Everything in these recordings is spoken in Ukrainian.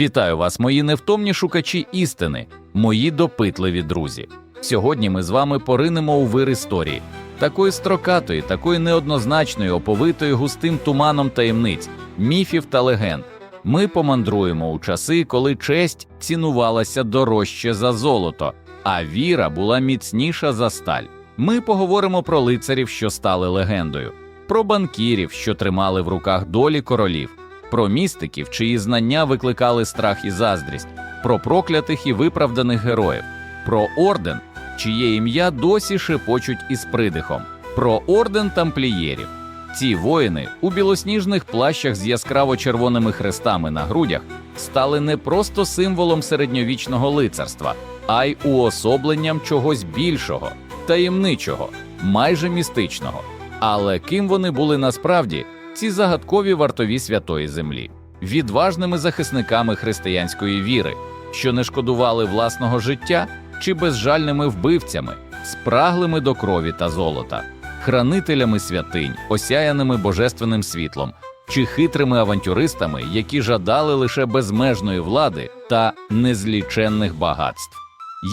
Вітаю вас, мої невтомні шукачі істини, мої допитливі друзі. Сьогодні ми з вами поринемо у вир історії, такої строкатої, такої неоднозначної, оповитої густим туманом таємниць, міфів та легенд. Ми помандруємо у часи, коли честь цінувалася дорожче за золото, а віра була міцніша за сталь. Ми поговоримо про лицарів, що стали легендою, про банкірів, що тримали в руках долі королів, про містиків, чиї знання викликали страх і заздрість, про проклятих і виправданих героїв, про орден, чиє ім'я досі шепочуть із придихом, про орден тамплієрів. Ці воїни у білосніжних плащах з яскраво червоними хрестами на грудях стали не просто символом середньовічного лицарства, а й уособленням чогось більшого, таємничого, майже містичного. Але ким вони були насправді, ці загадкові вартові святої землі, відважними захисниками християнської віри, що не шкодували власного життя чи безжальними вбивцями, спраглими до крові та золота, хранителями святинь, осяяними божественним світлом, чи хитрими авантюристами, які жадали лише безмежної влади та незліченних багатств.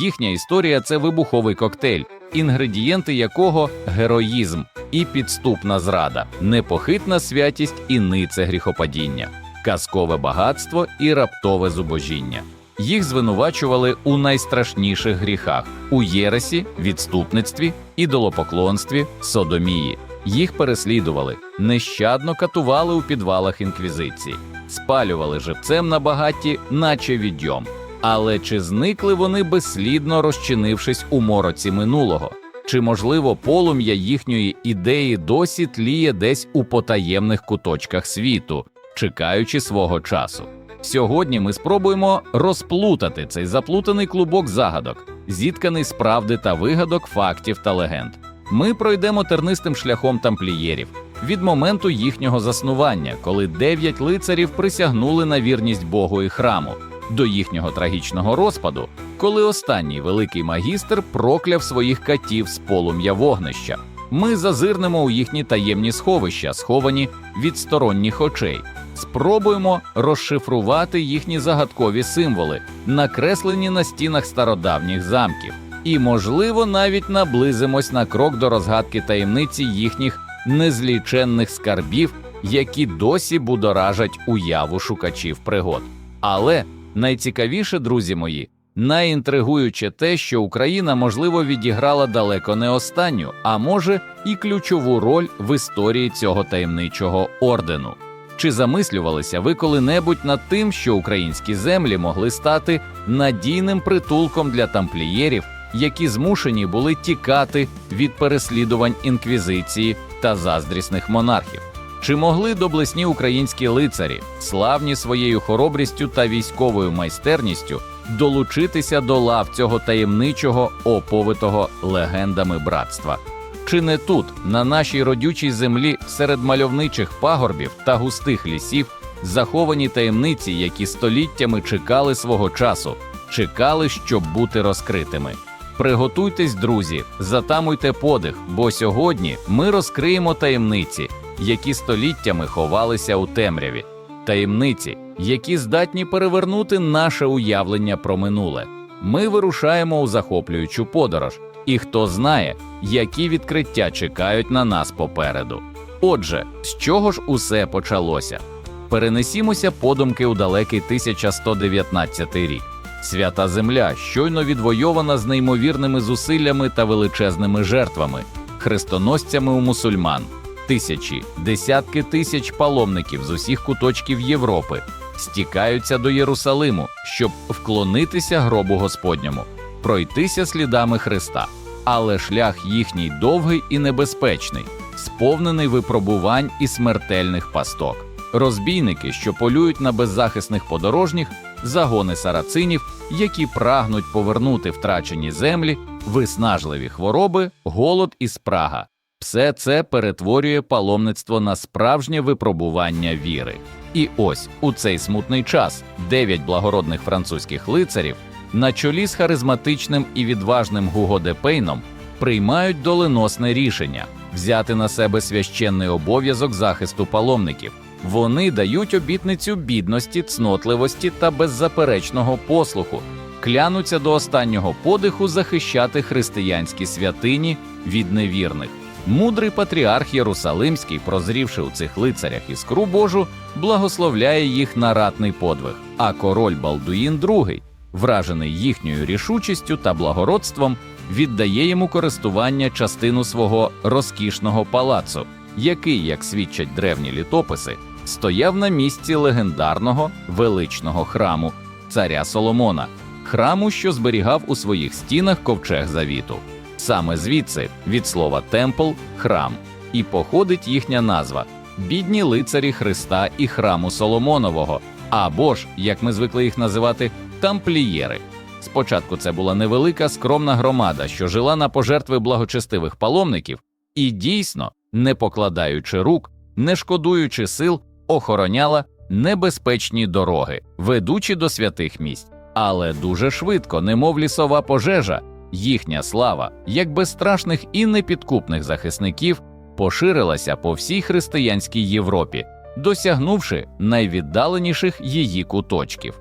Їхня історія це вибуховий коктейль, інгредієнти якого героїзм і підступна зрада, непохитна святість і нице гріхопадіння, казкове багатство і раптове зубожіння. Їх звинувачували у найстрашніших гріхах у єресі, відступництві, ідолопоклонстві, содомії. Їх переслідували, нещадно катували у підвалах інквізиції, спалювали живцем на багаті, наче відьом. Але чи зникли вони безслідно розчинившись у мороці минулого? Чи можливо полум'я їхньої ідеї досі тліє десь у потаємних куточках світу, чекаючи свого часу? Сьогодні ми спробуємо розплутати цей заплутаний клубок загадок, зітканий з правди та вигадок фактів та легенд. Ми пройдемо тернистим шляхом тамплієрів від моменту їхнього заснування, коли дев'ять лицарів присягнули на вірність Богу і храму, до їхнього трагічного розпаду, коли останній великий магістр прокляв своїх катів з полум'я вогнища. Ми зазирнемо у їхні таємні сховища, сховані від сторонніх очей. Спробуємо розшифрувати їхні загадкові символи, накреслені на стінах стародавніх замків, і, можливо, навіть наблизимось на крок до розгадки таємниці їхніх незліченних скарбів, які досі будоражать уяву шукачів пригод. Але найцікавіше, друзі мої, найінтригуюче те, що Україна, можливо, відіграла далеко не останню, а може і ключову роль в історії цього таємничого ордену. Чи замислювалися ви коли-небудь над тим, що українські землі могли стати надійним притулком для тамплієрів, які змушені були тікати від переслідувань інквізиції та заздрісних монархів? Чи могли доблесні українські лицарі, славні своєю хоробрістю та військовою майстерністю, долучитися до лав цього таємничого оповитого легендами братства? Чи не тут, на нашій родючій землі, серед мальовничих пагорбів та густих лісів, заховані таємниці, які століттями чекали свого часу, чекали, щоб бути розкритими? Приготуйтесь, друзі, затамуйте подих, бо сьогодні ми розкриємо таємниці, які століттями ховалися у темряві, таємниці, які здатні перевернути наше уявлення про минуле. Ми вирушаємо у захоплюючу подорож, і хто знає, які відкриття чекають на нас попереду. Отже, з чого ж усе почалося? Перенесімося подумки у далекий 1119 рік. Свята земля щойно відвойована з неймовірними зусиллями та величезними жертвами, хрестоносцями у мусульман, тисячі, десятки тисяч паломників з усіх куточків Європи стікаються до Єрусалиму, щоб вклонитися гробу Господньому, пройтися слідами Христа. Але шлях їхній довгий і небезпечний, сповнений випробувань і смертельних пасток. Розбійники, що полюють на беззахисних подорожніх, загони сарацинів, які прагнуть повернути втрачені землі, виснажливі хвороби, голод і спрага. Все це перетворює паломництво на справжнє випробування віри. І ось у цей смутний час дев'ять благородних французьких лицарів на чолі з харизматичним і відважним Гуго де Пейном приймають доленосне рішення взяти на себе священний обов'язок захисту паломників, Вони дають обітницю бідності, цнотливості та беззаперечного послуху, клянуться до останнього подиху захищати християнські святині від невірних. Мудрий патріарх Єрусалимський, прозрівши у цих лицарях іскру Божу, благословляє їх на ратний подвиг. А король Балдуїн II, вражений їхньою рішучістю та благородством, віддає йому користування частину свого розкішного палацу, який, як свідчать древні літописи, стояв на місці легендарного величного храму царя Соломона, храму, що зберігав у своїх стінах ковчег завіту. Саме звідси від слова темпл храм, і походить їхня назва бідні лицарі Христа і храму Соломонового, або ж, як ми звикли їх називати, тамплієри. Спочатку це була невелика скромна громада, що жила на пожертви благочестивих паломників, і дійсно, не покладаючи рук, не шкодуючи сил, охороняла небезпечні дороги, ведучі до святих місць. Але дуже швидко, немов лісова пожежа, їхня слава, як безстрашних і непідкупних захисників, поширилася по всій християнській Європі, досягнувши найвіддаленіших її куточків.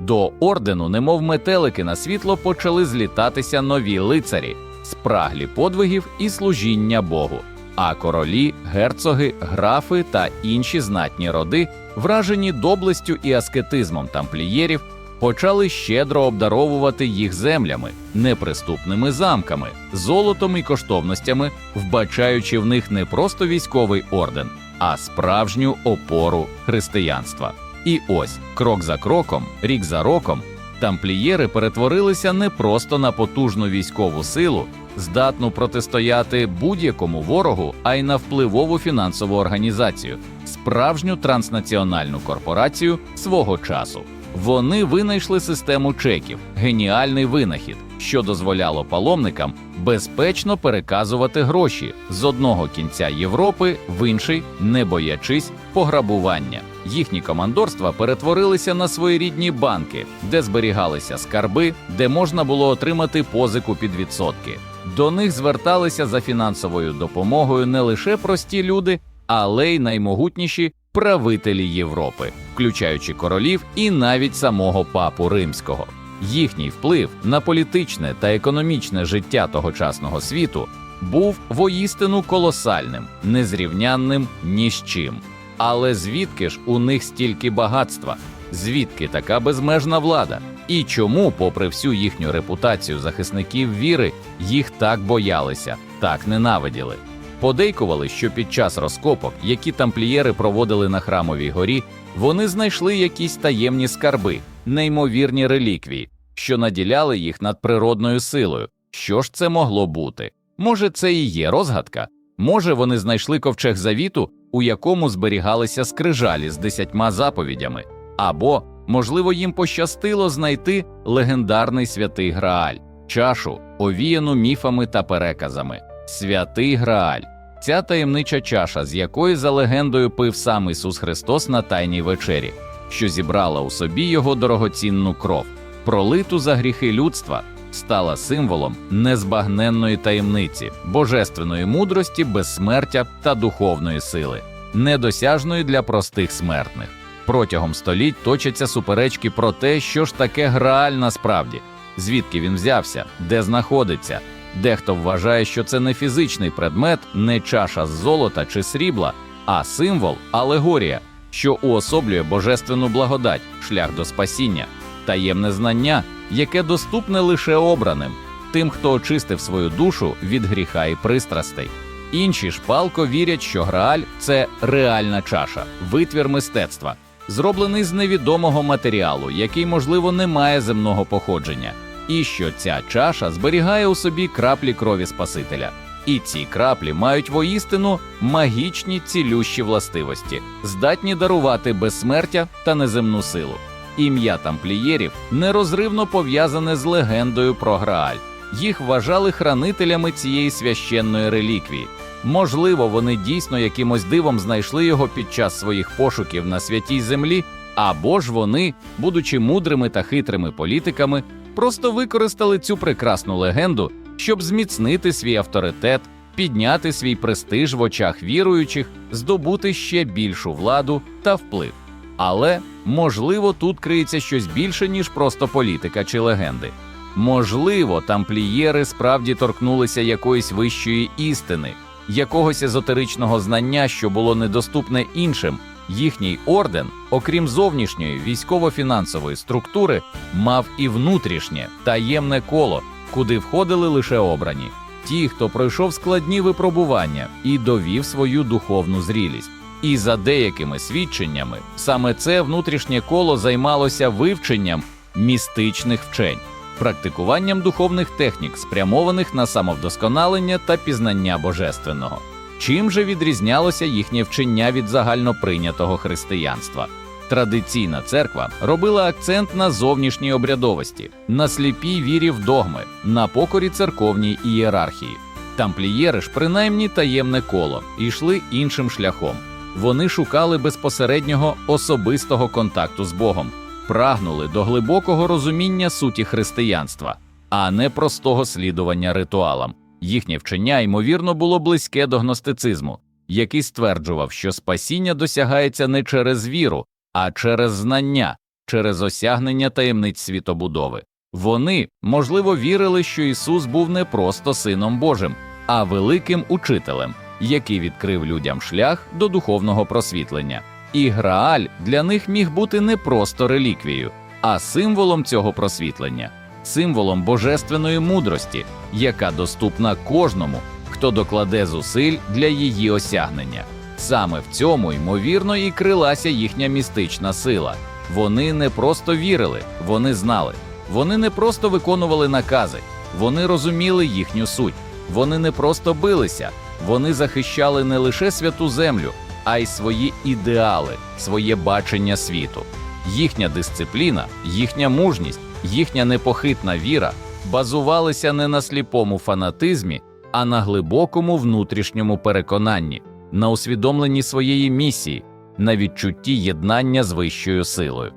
До ордену, немов метелики на світло, почали злітатися нові лицарі, спраглі подвигів і служіння Богу. А королі, герцоги, графи та інші знатні роди, вражені доблестю і аскетизмом тамплієрів, почали щедро обдаровувати їх землями, неприступними замками, золотом і коштовностями, вбачаючи в них не просто військовий орден, а справжню опору християнства. І ось, крок за кроком, рік за роком, тамплієри перетворилися не просто на потужну військову силу, здатну протистояти будь-якому ворогу, а й на впливову фінансову організацію, справжню транснаціональну корпорацію свого часу. Вони винайшли систему чеків, геніальний винахід, що дозволяло паломникам безпечно переказувати гроші з одного кінця Європи в інший, не боячись пограбування. Їхні командорства перетворилися на своєрідні банки, де зберігалися скарби, де можна було отримати позику під відсотки. До них зверталися за фінансовою допомогою не лише прості люди, але й наймогутніші правителі Європи, включаючи королів і навіть самого папу римського. Їхній вплив на політичне та економічне життя тогочасного світу був воїстину колосальним, незрівнянним ні з чим. Але звідки ж у них стільки багатства? Звідки така безмежна влада? І чому, попри всю їхню репутацію захисників віри, їх так боялися, так ненавиділи? Подейкували, що під час розкопок, які тамплієри проводили на храмовій горі, вони знайшли якісь таємні скарби, неймовірні реліквії, що наділяли їх надприродною силою. Що ж це могло бути? Може, це і є розгадка? Може, вони знайшли ковчег завіту, у якому зберігалися скрижалі з десятьма заповідями, або, можливо, їм пощастило знайти легендарний святий Грааль, чашу, овіяну міфами та переказами. Святий Грааль. Ця таємнича чаша, з якої за легендою пив сам Ісус Христос на Тайній вечері, що зібрала у собі його дорогоцінну кров, пролиту за гріхи людства, стала символом незбагненної таємниці, божественної мудрості, безсмертя та духовної сили, недосяжної для простих смертних. Протягом століть точаться суперечки про те, що ж таке Грааль насправді, звідки він взявся, де знаходиться. Дехто вважає, що це не фізичний предмет, не чаша з золота чи срібла, а символ, алегорія, що уособлює божественну благодать, шлях до спасіння, таємне знання, яке доступне лише обраним, тим, хто очистив свою душу від гріха і пристрастей. Інші ж палко вірять, що Грааль це реальна чаша, витвір мистецтва, зроблений з невідомого матеріалу, який, можливо, не має земного походження і що ця чаша зберігає у собі краплі крові Спасителя. І ці краплі мають воістину магічні цілющі властивості, здатні дарувати безсмертя та неземну силу. Ім'я тамплієрів нерозривно пов'язане з легендою про Грааль. Їх вважали хранителями цієї священної реліквії. Можливо, вони дійсно якимось дивом знайшли його під час своїх пошуків на святій землі, або ж вони, будучи мудрими та хитрими політиками, просто використали цю прекрасну легенду, щоб зміцнити свій авторитет підняти свій престиж в очах віруючих, здобути ще більшу владу та вплив. Але можливо тут криється щось більше, ніж просто політика чи легенди. Можливо, тамплієри справді торкнулися якоїсь вищої істини, якогось езотеричного знання, що було недоступне іншим. Їхній орден, окрім зовнішньої військово-фінансової структури, мав і внутрішнє таємне коло, куди входили лише обрані, ті, хто пройшов складні випробування і довів свою духовну зрілість. І за деякими свідченнями, саме це внутрішнє коло займалося вивченням містичних вчень, практикуванням духовних технік, спрямованих на самовдосконалення та пізнання божественного. Чим же відрізнялося їхнє вчення від загальноприйнятого християнства? Традиційна церква робила акцент на зовнішній обрядовості, на сліпій вірі в догми, на покорі церковній ієрархії. Тамплієри ж, принаймні таємне коло, йшли іншим шляхом. Вони шукали безпосереднього особистого контакту з Богом, прагнули до глибокого розуміння суті християнства, а не простого слідування ритуалам. Їхнє вчення, ймовірно, було близьке до гностицизму, який стверджував, що спасіння досягається не через віру, а через знання, через осягнення таємниць світобудови. Вони, можливо, вірили, що Ісус був не просто Сином Божим, а великим учителем, який відкрив людям шлях до духовного просвітлення. І Грааль для них міг бути не просто реліквією, а символом цього просвітлення, символом божественної мудрості, яка доступна кожному, хто докладе зусиль для її осягнення. Саме в цьому, ймовірно, і крилася їхня містична сила. Вони не просто вірили, вони знали. Вони не просто виконували накази, вони розуміли їхню суть. Вони не просто билися, вони захищали не лише святу землю, а й свої ідеали, своє бачення світу. Їхня дисципліна, їхня мужність, їхня непохитна віра базувалися не на сліпому фанатизмі, а на глибокому внутрішньому переконанні, на усвідомленні своєї місії, на відчутті єднання з вищою силою.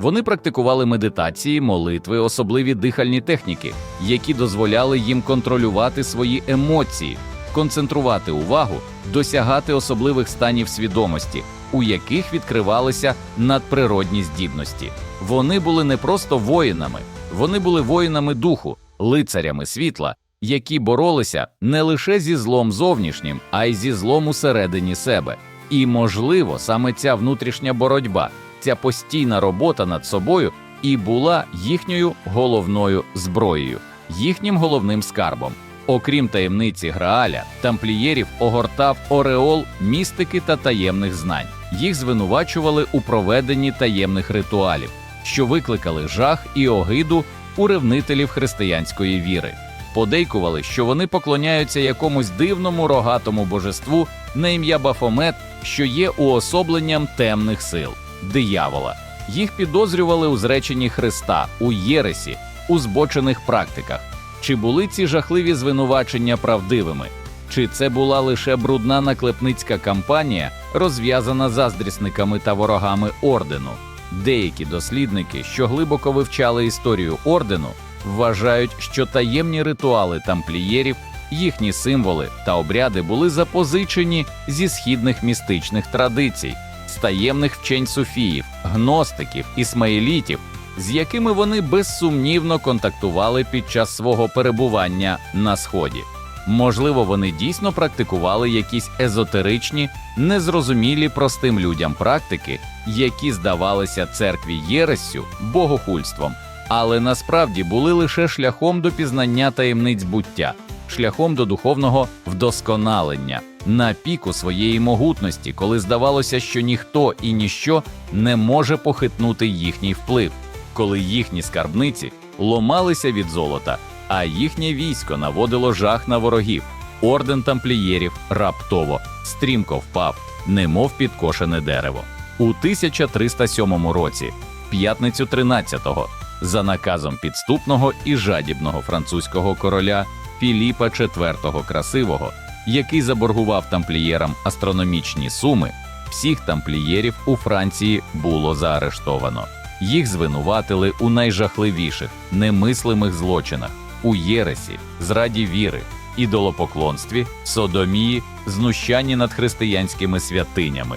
Вони практикували медитації, молитви, особливі дихальні техніки, які дозволяли їм контролювати свої емоції, концентрувати увагу, досягати особливих станів свідомості, у яких відкривалися надприродні здібності. Вони були не просто воїнами, вони були воїнами духу, лицарями світла, які боролися не лише зі злом зовнішнім, а й зі злом усередині себе. І, можливо, саме ця внутрішня боротьба, ця постійна робота над собою і була їхньою головною зброєю, їхнім головним скарбом. Окрім таємниці Грааля, тамплієрів огортав ореол містики та таємних знань. Їх звинувачували у проведенні таємних ритуалів, що викликали жах і огиду у ревнителів християнської віри. Подейкували, що вони поклоняються якомусь дивному рогатому божеству на ім'я Бафомет, що є уособленням темних сил диявола. Їх підозрювали у зреченні Христа, у Єресі, у збочених практиках. Чи були ці жахливі звинувачення правдивими? Чи це була лише брудна наклепницька кампанія, розв'язана заздрісниками та ворогами ордену? Деякі дослідники, що глибоко вивчали історію ордену, вважають, що таємні ритуали тамплієрів, їхні символи та обряди були запозичені зі східних містичних традицій, з таємних вчень суфіїв, гностиків, ісмаїлітів, з якими вони безсумнівно контактували під час свого перебування на сході. Можливо, вони дійсно практикували якісь езотеричні, незрозумілі простим людям практики, які здавалися церкві єрессю, богохульством, але насправді були лише шляхом до пізнання таємниць буття, шляхом до духовного вдосконалення, на піку своєї могутності, коли здавалося, що ніхто і ніщо не може похитнути їхній вплив, коли їхні скарбниці ломалися від золота, а їхнє військо наводило жах на ворогів. Орден тамплієрів раптово стрімко впав, немов підкошене дерево. У 1307 році, п'ятницю 13-го, за наказом підступного і жадібного французького короля Філіпа IV Красивого, який заборгував тамплієрам астрономічні суми, всіх тамплієрів у Франції було заарештовано. Їх звинуватили у найжахливіших, немислимих злочинах, у єресі, зраді віри, ідолопоклонстві, содомії, знущанні над християнськими святинями.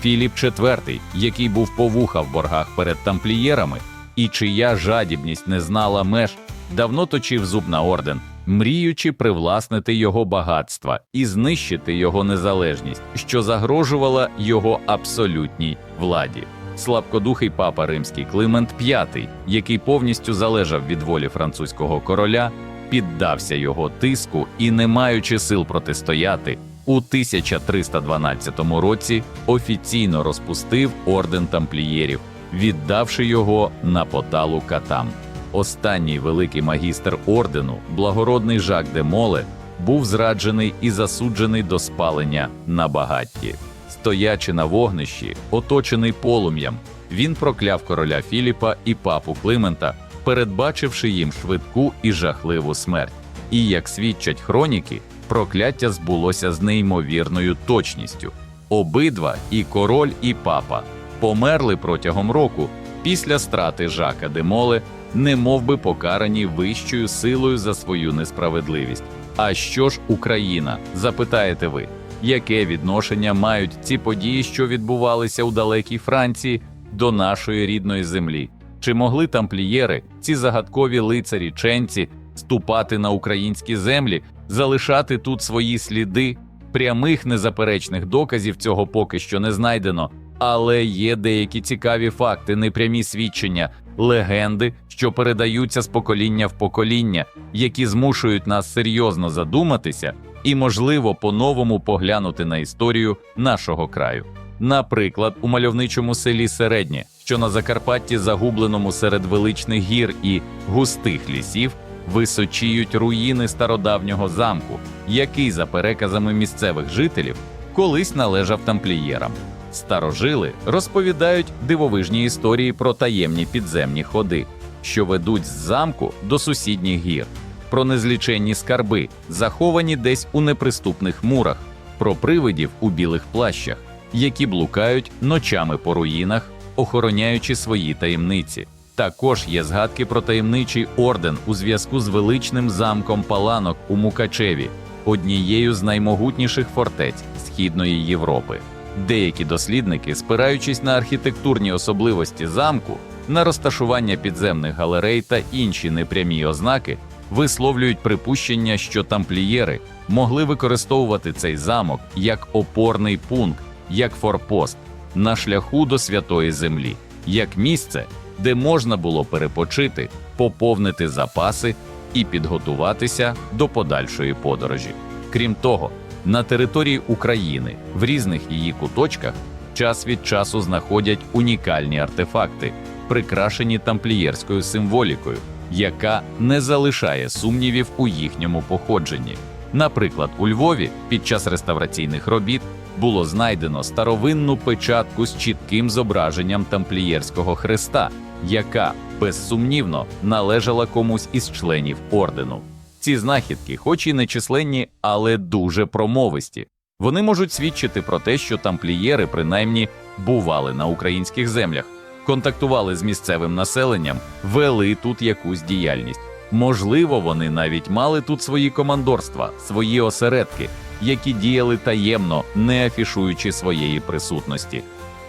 Філіп IV, який був по вуха в боргах перед тамплієрами, і чия жадібність не знала меж, давно точив зуб на орден, мріючи привласнити його багатства і знищити його незалежність, що загрожувала його абсолютній владі. Слабкодухий папа римський Климент V, який повністю залежав від волі французького короля, піддався його тиску і, не маючи сил протистояти, у 1312 році офіційно розпустив орден тамплієрів, віддавши його на поталу катам. Останній великий магістр ордену, благородний Жак де Моле, був зраджений і засуджений до спалення на багатті. Стоячи на вогнищі, оточений полум'ям, він прокляв короля Філіпа і папу Климента, передбачивши їм швидку і жахливу смерть. І, як свідчать хроніки, прокляття збулося з неймовірною точністю. Обидва, і король, і папа, померли протягом року після страти Жака де Моле, немов би покарані вищою силою за свою несправедливість. А що ж Україна? запитаєте ви, яке відношення мають ці події, що відбувалися у далекій Франції, до нашої рідної землі? Чи могли тамплієри, ці загадкові лицарі ченці, ступати на українські землі, залишати тут свої сліди? Прямих незаперечних доказів цього поки що не знайдено, але є деякі цікаві факти, непрямі свідчення, легенди, що передаються з покоління в покоління, які змушують нас серйозно задуматися і, можливо, по-новому поглянути на історію нашого краю. Наприклад, у мальовничому селі Середнє, що на Закарпатті, загубленому серед величних гір і густих лісів, височіють руїни стародавнього замку, який, за переказами місцевих жителів, колись належав тамплієрам. Старожили розповідають дивовижні історії про таємні підземні ходи, що ведуть з замку до сусідніх гір, про незліченні скарби, заховані десь у неприступних мурах, про привидів у білих плащах, які блукають ночами по руїнах, охороняючи свої таємниці. Також є згадки про таємничий орден у зв'язку з величним замком Паланок у Мукачеві, однією з наймогутніших фортець Східної Європи. Деякі дослідники, спираючись на архітектурні особливості замку, на розташування підземних галерей та інші непрямі ознаки, висловлюють припущення, що тамплієри могли використовувати цей замок як опорний пункт, як форпост на шляху до святої землі, як місце, де можна було перепочити, поповнити запаси і підготуватися до подальшої подорожі. Крім того, на території України в різних її куточках час від часу знаходять унікальні артефакти, прикрашені тамплієрською символікою, яка не залишає сумнівів у їхньому походженні. Наприклад, у Львові під час реставраційних робіт було знайдено старовинну печатку з чітким зображенням тамплієрського хреста, яка безсумнівно належала комусь із членів ордену. Ці знахідки, хоч і нечисленні, але дуже промовисті. Вони можуть свідчити про те, що тамплієри принаймні бували на українських землях, контактували з місцевим населенням, вели тут якусь діяльність. Можливо, вони навіть мали тут свої командорства, свої осередки, які діяли таємно, не афішуючи своєї присутності.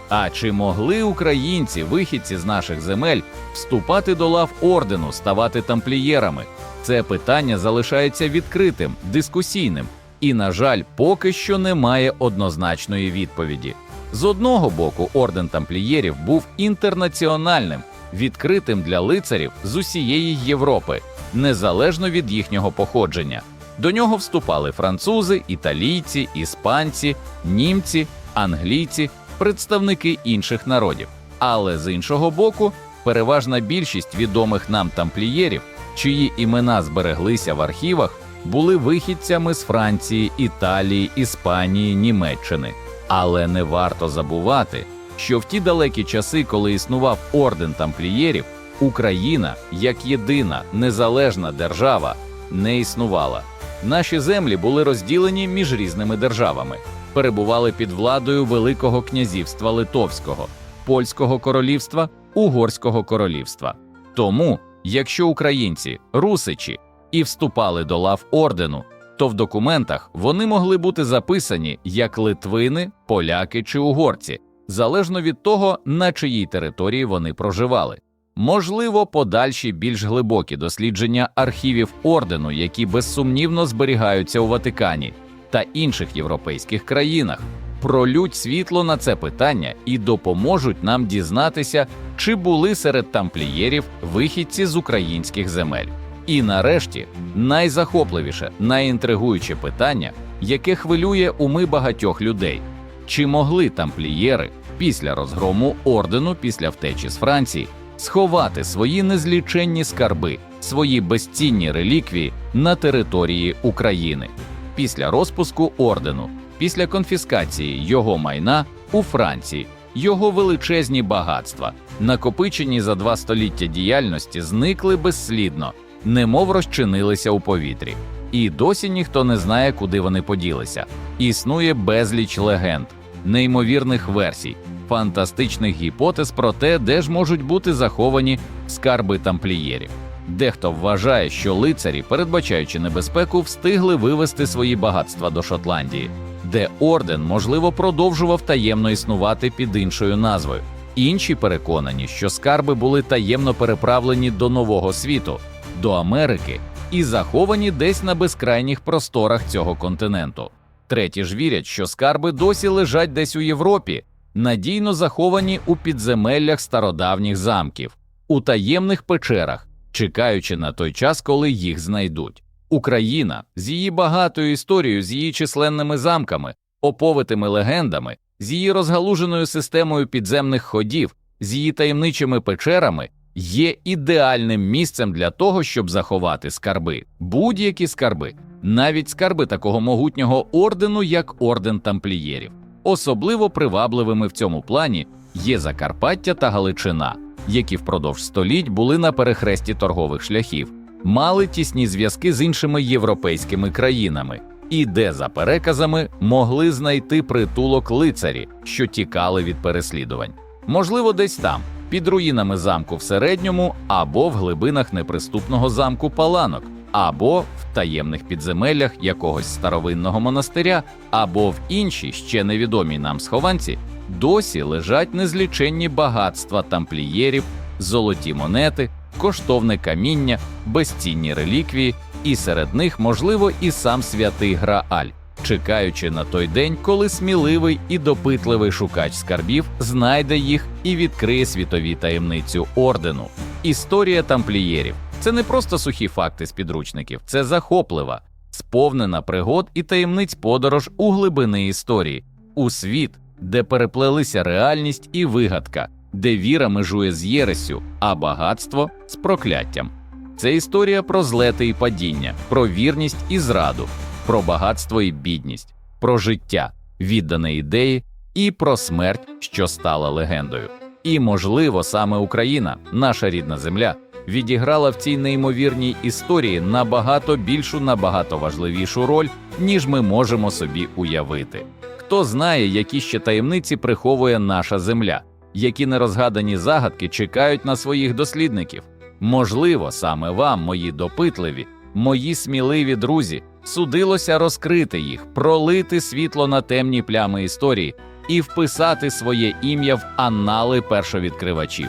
А чи могли українці, вихідці з наших земель, вступати до лав ордену, ставати тамплієрами? Це питання залишається відкритим, дискусійним, і, на жаль, поки що немає однозначної відповіді. З одного боку, орден тамплієрів був інтернаціональним, відкритим для лицарів з усієї Європи, незалежно від їхнього походження. До нього вступали французи, італійці, іспанці, німці, англійці, представники інших народів. Але з іншого боку, переважна більшість відомих нам тамплієрів, чиї імена збереглися в архівах, були вихідцями з Франції, Італії, Іспанії, Німеччини. Але не варто забувати, що в ті далекі часи, коли існував орден тамплієрів, Україна як єдина незалежна держава не існувала. Наші землі були розділені між різними державами, перебували під владою Великого князівства Литовського, Польського королівства, Угорського королівства. Тому, якщо українці, русичі і вступали до лав ордену, то в документах вони могли бути записані як литвини, поляки чи угорці, залежно від того, на чиїй території вони проживали. Можливо, подальші більш глибокі дослідження архівів ордену, які безсумнівно зберігаються у Ватикані та інших європейських країнах, пролють світло на це питання і допоможуть нам дізнатися, чи були серед тамплієрів вихідці з українських земель. І нарешті найзахопливіше, найінтригуюче питання, яке хвилює уми багатьох людей: чи могли тамплієри після розгрому ордену після втечі з Франції сховати свої незліченні скарби, свої безцінні реліквії на території України? Після розпуску ордену, після конфіскації його майна у Франції, його величезні багатства, накопичені за два століття діяльності, зникли безслідно, немов розчинилися у повітрі. І досі ніхто не знає, куди вони поділися. Існує безліч легенд, неймовірних версій, фантастичних гіпотез про те, де ж можуть бути заховані скарби тамплієрів. Дехто вважає, що лицарі, передбачаючи небезпеку, встигли вивести свої багатства до Шотландії, де орден, можливо, продовжував таємно існувати під іншою назвою. Інші переконані, що скарби були таємно переправлені до Нового світу, до Америки і заховані десь на безкрайніх просторах цього континенту. Треті ж вірять, що скарби досі лежать десь у Європі, надійно заховані у підземеллях стародавніх замків, у таємних печерах, чекаючи на той час, коли їх знайдуть. Україна з її багатою історією, з її численними замками, оповитими легендами, з її розгалуженою системою підземних ходів, з її таємничими печерами є ідеальним місцем для того, щоб заховати скарби, будь-які скарби, навіть скарби такого могутнього ордену, як орден тамплієрів. Особливо привабливими в цьому плані є Закарпаття та Галичина, які впродовж століть були на перехресті торгових шляхів, мали тісні зв'язки з іншими європейськими країнами, і де, за переказами, могли знайти притулок лицарі, що тікали від переслідувань. Можливо, десь там, під руїнами замку в середньому, або в глибинах неприступного замку Паланок, або в таємних підземеллях якогось старовинного монастиря, або в іншій ще невідомій нам схованці, досі лежать незліченні багатства тамплієрів, золоті монети, коштовне каміння, безцінні реліквії, і серед них, можливо, і сам святий Грааль, чекаючи на той день, коли сміливий і допитливий шукач скарбів знайде їх і відкриє світові таємницю ордену. Історія тамплієрів це не просто сухі факти з підручників, це захоплива, сповнена пригод і таємниць подорож у глибини історії, у світ, де переплелися реальність і вигадка, де віра межує з єресю, а багатство з прокляттям. Це історія про злети і падіння, про вірність і зраду, про багатство і бідність, про життя, віддане ідеї, і про смерть, що стала легендою. І, можливо, саме Україна, наша рідна земля, відіграла в цій неймовірній історії набагато більшу, набагато важливішу роль, ніж ми можемо собі уявити. Хто знає, які ще таємниці приховує наша земля, які нерозгадані загадки чекають на своїх дослідників. Можливо, саме вам, мої допитливі, мої сміливі друзі, судилося розкрити їх, пролити світло на темні плями історії і вписати своє ім'я в анали першовідкривачів.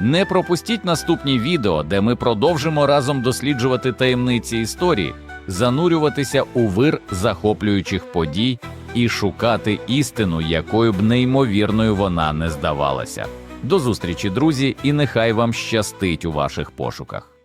Не пропустіть наступні відео, де ми продовжимо разом досліджувати таємниці історії, занурюватися у вир захоплюючих подій і шукати істину, якою б неймовірною вона не здавалася. До зустрічі, друзі, і нехай вам щастить у ваших пошуках.